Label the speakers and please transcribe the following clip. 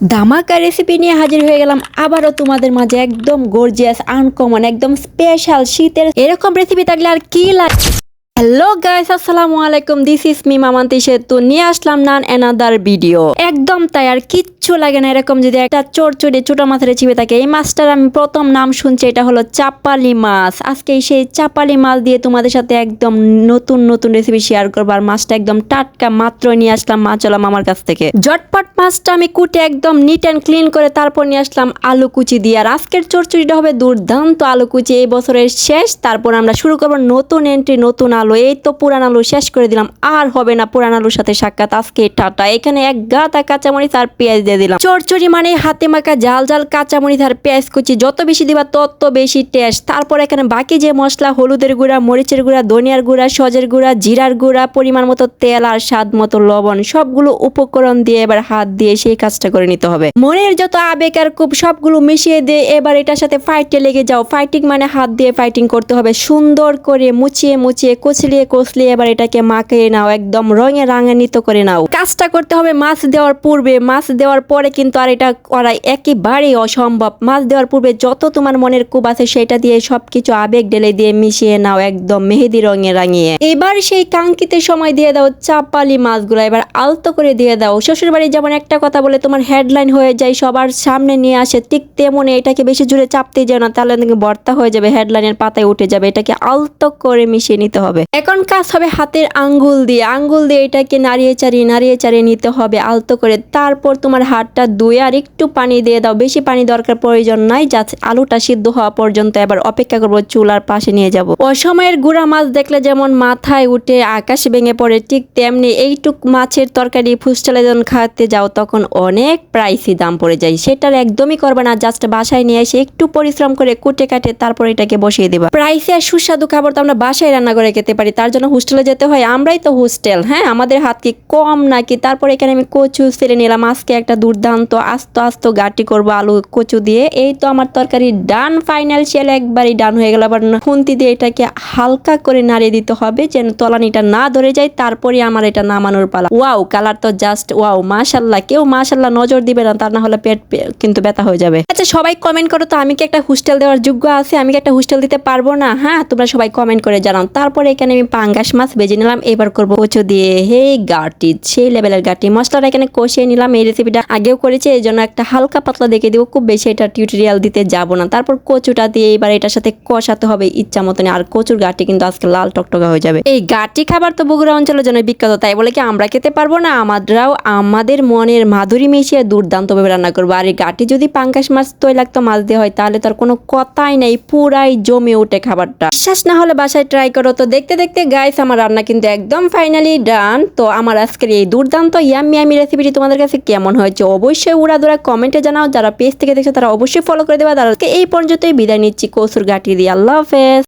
Speaker 1: ধামাকা রেসিপি নিয়ে হাজির হয়ে গেলাম। আবারও তোমাদের মাঝে একদম গর্জিয়াস আনকমন একদম স্পেশাল শীতের এরকম রেসিপি থাকলে আর কি লাগে হ্যালো গাইস আসসালামু আলাইকুম। দিস ইস মি মামান্তি সেতু। নিয়ে আসলাম নান অ্যানাদার ভিডিও একদম তাই, আর কিচ্ছু লাগে না এরকম যদি একটা চোর চড়ে ছোট মাছের ছিপে থাকে, এই মাছটার আমি প্রথম নাম শুনছি, এটা হলো চাপালি মাছ। আজকে সেই চাপালি মাছ দিয়ে তোমাদের সাথে একদম নতুন নতুন রেসিপি শেয়ার করব আর মাছটা একদম টাটকা মাত্র নিয়ে আসলাম মাছ চলাম আমার কাছ থেকে। জটপট মাছটা আমি কুটে একদম নিট অ্যান্ড ক্লিন করে তারপর নিয়ে আসলাম আলু কুচি দিয়ে। আর আজকের চরচড়িটা হবে দুর্দান্ত আলু কুচি, এই বছরের শেষ। তারপর আমরা শুরু করব নতুন এন্ট্রি নতুন আলু। এই তো পুরান আলু শেষ করে দিলাম। আর হবে না পুরান আলুর সাথে সাক্ষাৎ আজকে টাটা। এখানে এক গাদা কাঁচামরিচ আর পেঁয়াজ দিয়ে দিলাম। চরচড়ি মানে হাতে মাখা জাল জাল কাঁচামরিচ আর পেঁয়াজ কুচি, যত বেশি দিবা তত বেশি টেস্ট তারপর এখানে বাকি যে মশলা, হলুদের গুঁড়া, মরিচের গুঁড়া, ধনিয়ার গুঁড়া, সজের গুঁড়া, জিরার গুঁড়া, পরিমাণ মতো তেল আর স্বাদ মতো লবণ, সবগুলো উপকরণ দিয়ে এবার হাত দিয়ে সেই কাজটা করে নিতে হবে। মনের যত আবেগ আর খুব সবগুলো মিশিয়ে দিয়ে এবার এটার সাথে ফাইটে লেগে যাও। ফাইটিং মানে হাত দিয়ে ফাইটিং করতে হবে। সুন্দর করে মুচিয়ে মুচিয়ে কচলিয়ে কচলিয়ে এবার এটাকে মাখিয়ে নাও। একদম রঙে রাঙান্বিত করে নাও। কাজটা করতে হবে মাছ দেওয়ার পূর্বে। মাছ দেওয়ার পরে কিন্তু আর এটা করা একেবারেই অসম্ভব। মাছ দেওয়ার পূর্বে যত তোমার মনের কুব আছে সেটা দিয়ে সবকিছু আবেগ ঢেলে দিয়ে মিশিয়ে নাও একদম মেহেদি রঙে রাঙিয়ে। এবার সেই কাঙ্ক্ষিত সময় দিয়ে দাও চাপালি মাছগুলো, এবার আলতো করে দিয়ে দাও। শ্বশুর বাড়ি যেমন একটা কথা বলে, তোমার হেডলাইন হয়ে যায়, সবার সামনে নিয়ে আসে, ঠিক তেমনি এটাকে বেশি জুড়ে চাপতে যেও না, তাহলে বর্তা হয়ে যাবে হেডলাইনের পাতায় উঠে যাবে, এটাকে আলতো করে মিশিয়ে নিতে হবে। এখন কাজ হবে হাতের আঙ্গুল দিয়ে আঙ্গুল দিয়ে এটাকে নাড়িয়ে চাড়িয়ে নাড়িয়ে চাড়িয়ে নিতে হবে আলতো করে। তারপর তোমার হাতটা ধুয়ে আর একটু পানি দিয়ে দাও। বেশি পানি দরকার প্রয়োজন নাই যা আলুটা সিদ্ধ হওয়া পর্যন্ত এবার অপেক্ষা করব চুলার পাশে নিয়ে যাব। অসময়ের গুড়া মাছ দেখলে যেমন মাথায় উঠে আকাশ ভেঙে পড়ে, ঠিক তেমনি এইটুক মাছের তরকারি ফুসটালে যখন খাওয়াতে যাও, তখন অনেক প্রাইসি দাম পড়ে যায়। সেটার একদমই করবে না জাস্ট বাসায় নিয়ে এসে একটু পরিশ্রম করে কুটে কাটে, তারপর এটাকে বসিয়ে দেবা। প্রাইসে আর সুস্বাদু খাবার তো আমরা বাসায় রান্না করে খেতে পারি, তার জন্য হোস্টেলে যেতে হয়। আমরাই তো হোস্টেল হ্যাঁ? আমাদের হাত কি কম নাকি? তারপর এখানে আমি কচু ছেড়ে নিলাম, আজকে একটা দুর্দান্ত, আস্ত আস্ত গাটি করব আলু, কচু দিয়ে। এই তো আমার তরকারি ডান ফাইনাল শেল একবারই ডান হয়ে গেল। আবার খুন্তি দিয়ে এটাকে হালকা করে নাড়িয়ে দিতে হবে, যেন তলানিটা না ধরে যায়। তারপরে আমার এটা নামানোর পালা। ওয়াও কালার তো জাস্ট ওয়াও মাশাল্লাহ। কেউ মাশাল্লাহ নজর দিবে না তা না হলে পেট কিন্তু ব্যথা হয়ে যাবে। আচ্ছা সবাই কমেন্ট করো তো, আমি কি একটা হোস্টেল দেওয়ার যোগ্য আছে? আমি কি একটা হোস্টেল দিতে পারব না? হ্যাঁ তোমরা সবাই কমেন্ট করে জানাও। তারপরে এখানে আমি পাঙ্গাস মাছ ভেজে নিলাম। এবার করব কচু দিয়ে। হে গাটি, সেই লেভেলের গাটি। মশলাটা এখানে কষিয়ে নিলাম। এই রেসিপিটা আগেও করেছি, এই জন্য একটা হালকা পাতলা দেখে দিব, খুব বেশি এটা টিউটোরিয়াল দিতে যাব না। তারপর কচুটা দিয়ে এবার এটার সাথে কষাতে হবে ইচ্ছা মতন, আর কচুর গাটি কিন্তু আজকে লাল টকটকা হয়ে যাবে। এই গাটি খাবার তো বগুড়া অঞ্চলের জন্য বিখ্যাত, তাই বলে কি আমরা খেতে পারব না? আমরাও আমাদের মনের মাধুরী মিশিয়ে দুর্দান্তভাবে রান্না করব। আর এই গাটি যদি পাঙ্কাশ মাছ তৈলাক্ত মাছ দিয়ে হয়, তাহলে তার কোনো কথাই নেই, পুরাই জমে ওঠে খাবারটা। বিশ্বাস না হলে বাসায় ট্রাই করো। তো দেখতে দেখতে গাইস আমার রান্না কিন্তু একদম ফাইনালি ডান তো আমার আজকের এই দুর্দান্ত ইয়ামি ইয়ামি রেসিপিটি তোমাদের কাছে কেমন হয়েছে অবশ্যই উড়াদোড়া কমেন্টে জানাও, যারা পেজ থেকে দেখছ তারা অবশ্যই ফলো করে দেবা। তারা এই পর্যন্তই। বিদায় নিচ্ছি কসুর গাটি দিয়ে। আল্লাহ হাফেজ।